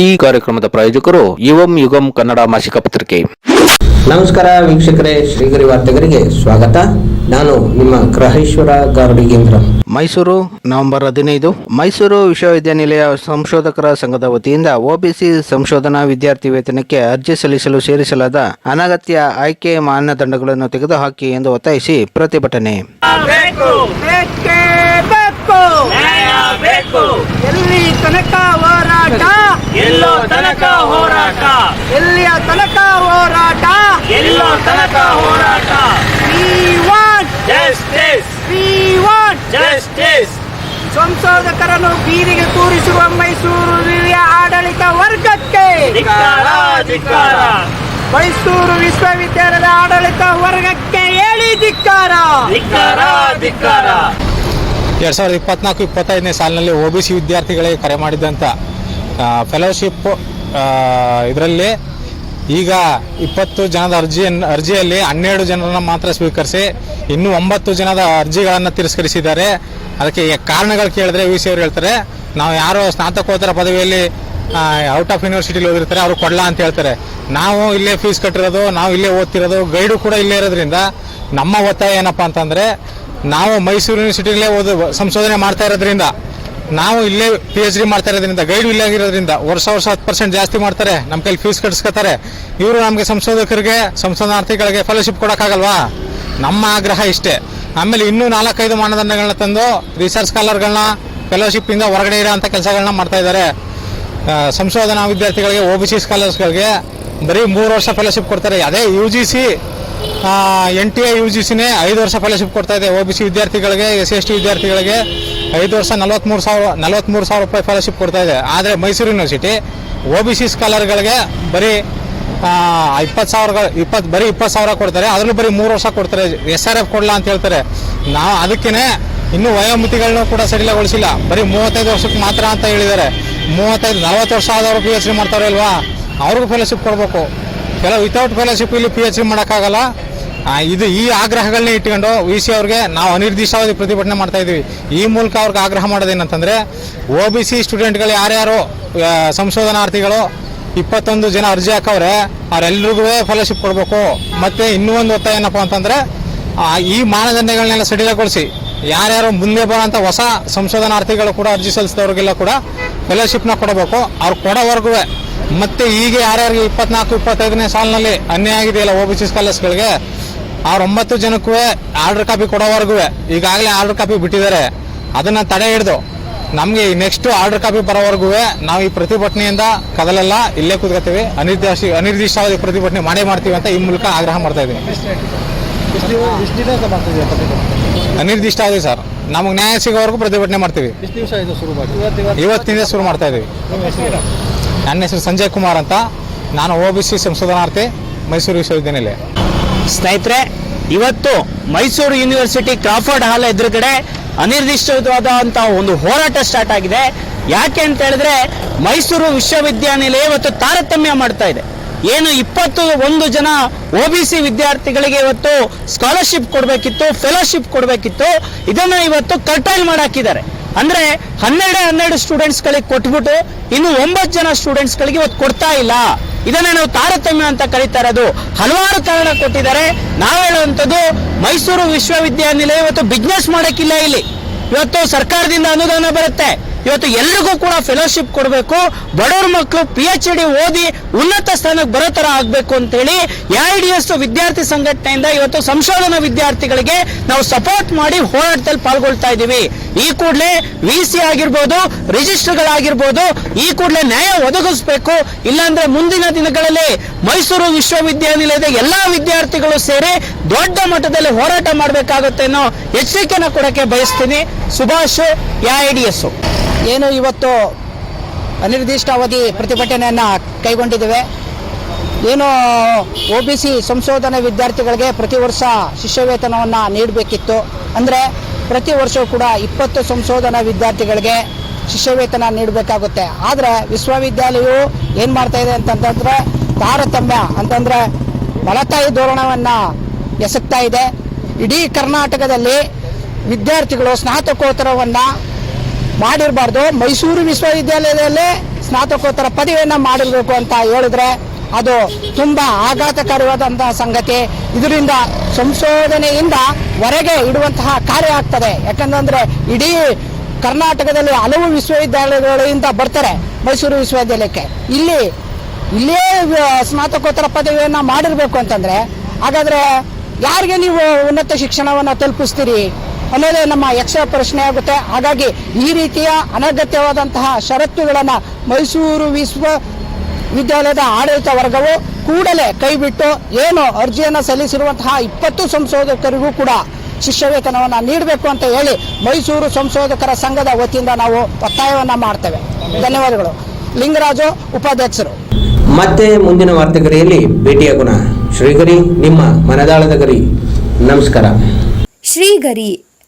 ಈ ಕಾರ್ಯಕ್ರಮದ ಪ್ರಾಯೋಜಕರು ಯುವಂ ಯುಗಂ ಕನ್ನಡ ಮಾಸಿಕ ಪತ್ರಿಕೆ. ನಮಸ್ಕಾರ ವೀಕ್ಷಕರೇ ಶ್ರೀಗರಿ ವಾರ್ತೆಗರಿಗೆ ಸ್ವಾಗತ. ನಾನು ನಿಮ್ಮ ಗ್ರಹೇಶ್ವರ ಗಾರ್ಡಿಗೇಂದ್ರ ಮೈಸೂರು ನವೆಂಬರ್ ಹದಿನೈದು. ಮೈಸೂರು ವಿಶ್ವವಿದ್ಯಾನಿಲಯ ಸಂಶೋಧಕರ ಸಂಘದ ವತಿಯಿಂದ ಒಬಿಸಿ ಸಂಶೋಧನಾ ವಿದ್ಯಾರ್ಥಿ ವೇತನಕ್ಕೆ ಅರ್ಜಿ ಸಲ್ಲಿಸಲು ಸೇರಿಸಲಾದ ಅನಗತ್ಯ ಆಯ್ಕೆ ಮಾನದಂಡಗಳನ್ನು ತೆಗೆದುಹಾಕಿ ಎಂದು ಒತ್ತಾಯಿಸಿ ಪ್ರತಿಭಟನೆ. ಬೇಕು ಬೇಕು ಎಲ್ಲಿ ತನಕ ಹೋರಾಟ. ಎಲ್ಲೋ ತನಕ ಹೋರಾಟ. ಎಲ್ಲಿಯ ತನಕ ಹೋರಾಟ. ಎಲ್ಲೋ ತನಕ ಹೋರಾಟ. We want, justice we want. Justice ಸಂಶೋಧಕರನ್ನು ಬೀದಿಗೆ ಕೂರಿಸುವ ಮೈಸೂರು ಹಿರಿಯ ಆಡಳಿತ ವರ್ಗಕ್ಕೆ. ಧಿಕ್ಕಾರ ಧಿಕ್ಕಾರ. ಮೈಸೂರು ವಿಶ್ವವಿದ್ಯಾಲಯದ ಆಡಳಿತ ವರ್ಗಕ್ಕೆ ಹೇಳಿ ಧಿಕ್ಕಾರ. ಧಿಕ್ಕಾರ ಧಿಕ್ಕಾರ. ಎರಡು ಸಾವಿರದ ಇಪ್ಪತ್ನಾಲ್ಕು ಇಪ್ಪತ್ತೈದನೇ ಸಾಲಿನಲ್ಲಿ ಓಬಿಸಿ ಬಿ ಸಿ ವಿದ್ಯಾರ್ಥಿಗಳಿಗೆ ಕರೆ ಮಾಡಿದ್ದಂಥ ಫೆಲೋಶಿಪ್ ಇದರಲ್ಲಿ ಈಗ ಇಪ್ಪತ್ತು ಜನದ ಅರ್ಜಿಯನ್ನು ಅರ್ಜಿಯಲ್ಲಿ ಹನ್ನೆರಡು ಜನರನ್ನು ಮಾತ್ರ ಸ್ವೀಕರಿಸಿ, ಇನ್ನೂ ಒಂಬತ್ತು ಜನದ ಅರ್ಜಿಗಳನ್ನು ತಿರಸ್ಕರಿಸಿದ್ದಾರೆ. ಅದಕ್ಕೆ ಕಾರಣಗಳು ಕೇಳಿದ್ರೆ ವಿ ಸಿ ಅವರು ಹೇಳ್ತಾರೆ, ನಾವು ಯಾರು ಸ್ನಾತಕೋತ್ತರ ಪದವಿಯಲ್ಲಿ ಔಟ್ ಆಫ್ ಯೂನಿವರ್ಸಿಟಿಲಿ ಓದಿರ್ತಾರೆ, ಅವರು ಕೊಡಲ್ಲ ಅಂತ ಹೇಳ್ತಾರೆ. ನಾವು ಇಲ್ಲೇ ಫೀಸ್ ಕಟ್ಟಿರೋದು, ನಾವು ಇಲ್ಲೇ ಓದ್ತಿರೋದು ಗೈಡು ಕೂಡ ಇಲ್ಲೇ ಇರೋದ್ರಿಂದ ನಮ್ಮ ಒತ್ತಾಯ ಏನಪ್ಪ ಅಂತಂದರೆ, ನಾವು ಮೈಸೂರು ಯೂನಿವರ್ಸಿಟಿಲೇ ಓದು, ಸಂಶೋಧನೆ ಮಾಡ್ತಾ ಇರೋದ್ರಿಂದ ನಾವು ಇಲ್ಲೇ ಪಿ ಎಚ್ ಡಿ ಮಾಡ್ತಾ ಇರೋದ್ರಿಂದ ಗೈಡ್ ಇಲ್ಲೇ ಆಗಿರೋದ್ರಿಂದ ವರ್ಷ ವರ್ಷ ಹತ್ತು ಪರ್ಸೆಂಟ್ ಜಾಸ್ತಿ ಮಾಡ್ತಾರೆ ನಮ್ಮ ಕೈಲಿ ಫೀಸ್ ಕಟ್ಸ್ಕೊತಾರೆ. ಇವರು ನಮಗೆ ಸಂಶೋಧಕರಿಗೆ, ಸಂಶೋಧನಾರ್ಥಿಗಳಿಗೆ ಫೆಲೋಶಿಪ್ ಕೊಡೋಕ್ಕಾಗಲ್ವಾ? ನಮ್ಮ ಆಗ್ರಹ ಇಷ್ಟೇ. ಆಮೇಲೆ ಇನ್ನೂ ನಾಲ್ಕೈದು ಮಾನದಂಡಗಳನ್ನ ತಂದು ರಿಸರ್ಚ್ ಸ್ಕಾಲರ್ಗಳನ್ನ ಫೆಲೋಶಿಪ್ಪಿಂದ ಹೊರಗಡೆ ಇರೋ ಅಂಥ ಕೆಲಸಗಳನ್ನ ಮಾಡ್ತಾ ಇದ್ದಾರೆ. ಸಂಶೋಧನಾ ವಿದ್ಯಾರ್ಥಿಗಳಿಗೆ ಒ ಬಿ ಸಿ ಸ್ಕಾಲರ್ಸ್ಗಳಿಗೆ ಬರೀ ಮೂರು ವರ್ಷ ಫೆಲೋಶಿಪ್ ಕೊಡ್ತಾರೆ. ಅದೇ U G C N T A, U G ಸಿನೇ ಐದು ವರ್ಷ ಫೆಲೋಶಿಪ್ ಕೊಡ್ತಾ ಇದೆ. ಒ ಬಿ ಸಿ ವಿದ್ಯಾರ್ಥಿಗಳಿಗೆ ಎಸ್ ಎಸ್ ಟಿ ವಿದ್ಯಾರ್ಥಿಗಳಿಗೆ ಐದು ವರ್ಷ ನಲವತ್ತ್ಮೂರು ಸಾವಿರ ನಲವತ್ತ್ಮೂರು ಸಾವಿರ ರೂಪಾಯಿ ಫೆಲೋಶಿಪ್ ಕೊಡ್ತಾ ಇದೆ. ಆದರೆ Mysuru university O B C ಸ್ಕಾಲರ್ಗಳಿಗೆ ಬರೀ ಇಪ್ಪತ್ತು ಸಾವಿರ ಇಪ್ಪತ್ತು, ಬರೀ ಇಪ್ಪತ್ತು ಸಾವಿರ ಕೊಡ್ತಾರೆ. ಅದರಲ್ಲೂ ಬರೀ ಮೂರು ವರ್ಷ ಕೊಡ್ತಾರೆ. ಎಸ್ ಆರ್ ಎಫ್ ಕೊಡಲ್ಲ ಅಂತ ಹೇಳ್ತಾರೆ. ನಾವು ಅದಕ್ಕೇ ಇನ್ನೂ ವಯೋಮಿತಿಗಳನ್ನೂ ಕೂಡ ಸಡಿಲಗೊಳಿಸಿಲ್ಲ. ಬರೀ ಮೂವತ್ತೈದು ವರ್ಷಕ್ಕೆ ಮಾತ್ರ ಅಂತ ಹೇಳಿದ್ದಾರೆ. ಮೂವತ್ತೈದು, ನಲವತ್ತು ವರ್ಷ ಆದವರು ಪಿ ಎಚ್ ಡಿ ಮಾಡ್ತಾರೆ ಅಲ್ವಾ ಅವ್ರಿಗೂ ಫೆಲೋಶಿಪ್ ಕೊಡಬೇಕು. ಕೆಲವು ವಿತೌಟ್ ಫೆಲೋಶಿಪ್ ಇಲ್ಲಿ ಪಿ ಎಚ್ ಡಿ ಮಾಡೋಕ್ಕಾಗಲ್ಲ. ಇದು ಈ ಆಗ್ರಹಗಳನ್ನೇ ಇಟ್ಕೊಂಡು ವಿ ಸಿ ಅವ್ರಿಗೆ ನಾವು ಅನಿರ್ದಿಷ್ಟಾವಧಿ ಪ್ರತಿಭಟನೆ ಮಾಡ್ತಾ ಇದ್ದೀವಿ. ಈ ಮೂಲಕ ಅವ್ರಿಗೆ ಆಗ್ರಹ ಮಾಡೋದೇನಂತಂದ್ರೆ ಒ ಬಿ ಸಿ ಸ್ಟೂಡೆಂಟ್ಗಳು ಯಾರ್ಯಾರು ಸಂಶೋಧನಾರ್ಥಿಗಳು, ಇಪ್ಪತ್ತೊಂದು ಜನ ಅರ್ಜಿ ಹಾಕವ್ರೆ, ಅವರೆಲ್ರಿಗೂ ಫೆಲೋಶಿಪ್ ಕೊಡಬೇಕು. ಮತ್ತೆ ಇನ್ನೂ ಒಂದು ಒತ್ತಾಯ ಏನಪ್ಪ ಅಂತಂದ್ರೆ ಈ ಮಾನದಂಡಗಳನ್ನೆಲ್ಲ ಸಡಿಲಗೊಳಿಸಿ, ಯಾರ್ಯಾರು ಮುಂದೆ ಬರೋಂಥ ಹೊಸ ಸಂಶೋಧನಾರ್ಥಿಗಳು ಕೂಡ ಅರ್ಜಿ ಸಲ್ಲಿಸಿದವ್ರಿಗೆಲ್ಲ ಕೂಡ ಫೆಲೋಶಿಪ್ನ ಕೊಡಬೇಕು. ಅವ್ರು ಕೊಡೋವರೆಗೂ ಮತ್ತೆ ಈಗ ಯಾರ್ಯಾರಿಗೆ ಇಪ್ಪತ್ನಾಲ್ಕು ಇಪ್ಪತ್ತೈದನೇ ಸಾಲಿನಲ್ಲಿ ಅನ್ಯಾಯ ಆಗಿದೆಯಲ್ಲ ಓ ಬಿ ಸಿ ಸ್ಕಾಲರ್ಸ್ಗಳಿಗೆ ಅವ್ರ ಒಂಬತ್ತು ಜನಕ್ಕೂ ಆರ್ಡರ್ ಕಾಪಿ ಕೊಡೋವರೆಗೂ ಈಗಾಗಲೇ ಆರ್ಡರ್ ಕಾಪಿ ಬಿಟ್ಟಿದ್ದಾರೆ. ಅದನ್ನ ತಡೆ ಹಿಡಿದು ನಮಗೆ ನೆಕ್ಸ್ಟ್ ಆರ್ಡರ್ ಕಾಪಿ ಬರೋವರೆಗೂ ನಾವು ಈ ಪ್ರತಿಭಟನೆಯಿಂದ ಕದಲೆಲ್ಲ ಇಲ್ಲೇ ಕೂತ್ಕೋತೀವಿ ಅನಿರ್ದಿಷ್ಟ ಅನಿರ್ದಿಷ್ಟಾವಧಿ ಪ್ರತಿಭಟನೆ ಮಾಡೇ ಮಾಡ್ತೀವಿ ಅಂತ ಈ ಮೂಲಕ ಆಗ್ರಹ ಮಾಡ್ತಾ ಇದ್ದೀವಿ. ಅನಿರ್ದಿಷ್ಟಾವಧಿ ಸರ್ ನಮಗೆ ನ್ಯಾಯ ಸಿಗೋವರೆಗೂ ಪ್ರತಿಭಟನೆ ಮಾಡ್ತೀವಿ. ಇವತ್ತಿಂದ ಶುರು ಮಾಡ್ತಾ ಇದ್ದೀವಿ. ನನ್ನ ಹೆಸರು ಸಂಜಯ್ ಕುಮಾರ್ ಅಂತ. ನಾನು ಒ ಬಿ ಸಿ ಸಂಶೋಧನಾರ್ಥಿ, ಮೈಸೂರು ವಿಶ್ವವಿದ್ಯಾನಿಲಯ. ಸ್ನೇಹಿತರೆ, ಇವತ್ತು ಮೈಸೂರು ಯೂನಿವರ್ಸಿಟಿ ಕ್ರಾಫರ್ಡ್ ಹಾಲ್ ಎದುರುಗಡೆ ಅನಿರ್ದಿಷ್ಟವಾದಂತಹ ಒಂದು ಹೋರಾಟ ಸ್ಟಾರ್ಟ್ ಆಗಿದೆ. ಯಾಕೆ ಅಂತ ಹೇಳಿದ್ರೆ, ಮೈಸೂರು ವಿಶ್ವವಿದ್ಯಾನಿಲಯ ಇವತ್ತು ತಾರತಮ್ಯ ಮಾಡ್ತಾ ಇದೆ. ಏನು ಇಪ್ಪತ್ತು ಒಂದು ಜನ ಒ ಬಿ ಸಿ ವಿದ್ಯಾರ್ಥಿಗಳಿಗೆ ಇವತ್ತು ಸ್ಕಾಲರ್ಶಿಪ್ ಕೊಡಬೇಕಿತ್ತು ಫೆಲೋಶಿಪ್ ಕೊಡಬೇಕಿತ್ತು. ಇದನ್ನ ಇವತ್ತು ಕರ್ಟೈಲ್ ಮಾಡಾಕಿದ್ದಾರೆ. ಅಂದ್ರೆ ಹನ್ನೆರಡು ಹನ್ನೆರಡು ಸ್ಟೂಡೆಂಟ್ಸ್ ಗಳಿಗೆ ಕೊಟ್ಬಿಟ್ಟು ಇನ್ನು ಒಂಬತ್ತು ಜನ ಸ್ಟೂಡೆಂಟ್ಸ್ ಗಳಿಗೆ ಇವತ್ತು ಕೊಡ್ತಾ ಇಲ್ಲ. ಇದನ್ನ ನಾವು ತಾರತಮ್ಯ ಅಂತ ಕರೀತಾ ಇರೋದು. ಹಲವಾರು ಕಾರಣ ಕೊಟ್ಟಿದ್ದಾರೆ. ನಾವು ಹೇಳುವಂಥದ್ದು, ಮೈಸೂರು ವಿಶ್ವವಿದ್ಯಾನಿಲಯ ಇವತ್ತು ಬಿಸ್ನೆಸ್ ಮಾಡಕ್ಕಿಲ್ಲ ಇಲ್ಲಿ. ಇವತ್ತು ಸರ್ಕಾರದಿಂದ ಅನುದಾನ ಬರುತ್ತೆ. ಇವತ್ತು ಎಲ್ರಿಗೂ ಕೂಡ ಫೆಲೋಶಿಪ್ ಕೊಡಬೇಕು. ಬಡವ್ರ ಮಕ್ಕಳು ಪಿ ಎಚ್ ಡಿ ಓದಿ ಉನ್ನತ ಸ್ಥಾನಕ್ಕೆ ಬರೋ ತರ ಆಗಬೇಕು ಅಂತ ಹೇಳಿ ಡಿ ಎಸ್ ವಿದ್ಯಾರ್ಥಿ ಸಂಘಟನೆಯಿಂದ ಇವತ್ತು ಸಂಶೋಧನಾ ವಿದ್ಯಾರ್ಥಿಗಳಿಗೆ ನಾವು ಸಪೋರ್ಟ್ ಮಾಡಿ ಹೋರಾಟದಲ್ಲಿ ಪಾಲ್ಗೊಳ್ತಾ ಇದ್ದೀವಿ ಈ ಕೂಡಲೇ ವಿ ಸಿ ಆಗಿರ್ಬೋದು ರಿಜಿಸ್ಟರ್ಗಳಾಗಿರ್ಬೋದು ಈ ಕೂಡಲೇ ನ್ಯಾಯ ಒದಗಿಸ್ಬೇಕು. ಇಲ್ಲಾಂದ್ರೆ ಮುಂದಿನ ದಿನಗಳಲ್ಲಿ ಮೈಸೂರು ವಿಶ್ವವಿದ್ಯಾನಿಲಯದ ಎಲ್ಲಾ ವಿದ್ಯಾರ್ಥಿಗಳು ಸೇರಿ ದೊಡ್ಡ ಮಟ್ಟದಲ್ಲಿ ಹೋರಾಟ ಮಾಡಬೇಕಾಗುತ್ತೆ ಅನ್ನೋ ಎಚ್ಚರಿಕೆನ ಕೊಡಕ್ಕೆ ಬಯಸ್ತೀನಿ. ಸುಭಾಷ್ ಐ ಡಿ ಎಸ್ ಏನು ಇವತ್ತು ಅನಿರ್ದಿಷ್ಟಾವಧಿ ಪ್ರತಿಭಟನೆಯನ್ನು ಕೈಗೊಂಡಿದ್ದೇವೆ. ಏನು ಒ ಬಿ ಸಿ ಸಂಶೋಧನಾ ವಿದ್ಯಾರ್ಥಿಗಳಿಗೆ ಪ್ರತಿ ವರ್ಷ ಶಿಷ್ಯವೇತನವನ್ನು ನೀಡಬೇಕಿತ್ತು. ಅಂದರೆ ಪ್ರತಿ ವರ್ಷವೂ ಕೂಡ ಇಪ್ಪತ್ತು ಸಂಶೋಧನಾ ವಿದ್ಯಾರ್ಥಿಗಳಿಗೆ ಶಿಷ್ಯವೇತನ ನೀಡಬೇಕಾಗುತ್ತೆ. ಆದರೆ ವಿಶ್ವವಿದ್ಯಾಲಯವು ಏನು ಮಾಡ್ತಾ ಇದೆ ಅಂತಂತಂದರೆ ತಾರತಮ್ಯ, ಅಂತಂದರೆ ಮಲತಾಯಿ ಧೋರಣವನ್ನು ಎಸಗ್ತಾ ಇದೆ. ಇಡೀ ಕರ್ನಾಟಕದಲ್ಲಿ ವಿದ್ಯಾರ್ಥಿಗಳು ಸ್ನಾತಕೋತ್ತರವನ್ನು ಮಾಡಿರಬಾರ್ದು. ಮೈಸೂರು ವಿಶ್ವವಿದ್ಯಾಲಯದಲ್ಲಿ ಸ್ನಾತಕೋತ್ತರ ಪದವಿಯನ್ನು ಮಾಡಿರಬೇಕು ಅಂತ ಹೇಳಿದ್ರೆ ಅದು ತುಂಬ ಆಘಾತಕಾರಿಯಾದಂತಹ ಸಂಗತಿ. ಇದರಿಂದ ಸಂಶೋಧನೆಯಿಂದ ಹೊರಗೆ ಇಡುವಂತಹ ಕಾರ್ಯ ಆಗ್ತದೆ. ಯಾಕಂತಂದ್ರೆ ಇಡೀ ಕರ್ನಾಟಕದಲ್ಲಿ ಹಲವು ವಿಶ್ವವಿದ್ಯಾಲಯಗಳಿಂದ ಬರ್ತಾರೆ ಮೈಸೂರು ವಿಶ್ವವಿದ್ಯಾಲಯಕ್ಕೆ. ಇಲ್ಲಿ, ಇಲ್ಲೇ ಸ್ನಾತಕೋತ್ತರ ಪದವಿಯನ್ನು ಮಾಡಿರಬೇಕು ಅಂತಂದ್ರೆ, ಹಾಗಾದ್ರೆ ಯಾರಿಗೆ ನೀವು ಉನ್ನತ ಶಿಕ್ಷಣವನ್ನು ತಲುಪಿಸ್ತೀರಿ? ಅನ್ನೋದೇ ನಮ್ಮ ಯಕ್ಷ ಪ್ರಶ್ನೆ ಆಗುತ್ತೆ. ಹಾಗಾಗಿ ಈ ರೀತಿಯ ಅನಗತ್ಯವಾದಂತಹ ಷರತ್ತುಗಳನ್ನು ಮೈಸೂರು ವಿಶ್ವ ವಿದ್ಯಾಲಯದ ಆಡಳಿತ ವರ್ಗವು ಕೂಡಲೇ ಕೈಬಿಟ್ಟು ಏನು ಅರ್ಜಿಯನ್ನು ಸಲ್ಲಿಸಿರುವಂತಹ ಇಪ್ಪತ್ತು ಸಂಶೋಧಕರಿಗೂ ಕೂಡ ಶಿಷ್ಯ ವೇತನವನ್ನು ನೀಡಬೇಕು ಅಂತ ಹೇಳಿ ಮೈಸೂರು ಸಂಶೋಧಕರ ಸಂಘದ ವತಿಯಿಂದ ನಾವು ಒತ್ತಾಯವನ್ನ ಮಾಡ್ತೇವೆ. ಧನ್ಯವಾದಗಳು. ಲಿಂಗರಾಜು ಉಪಾಧ್ಯಕ್ಷರು. ಮತ್ತೆ ಮುಂದಿನ ವಾರ್ತೆಗರಿಯಲ್ಲಿ ಭೇಟಿಯಾಗೋಣ ಶ್ರೀಗರಿ ನಿಮ್ಮ ಮನದಾಳದ ಗರಿ. ನಮಸ್ಕಾರ. ಶ್ರೀಗರಿ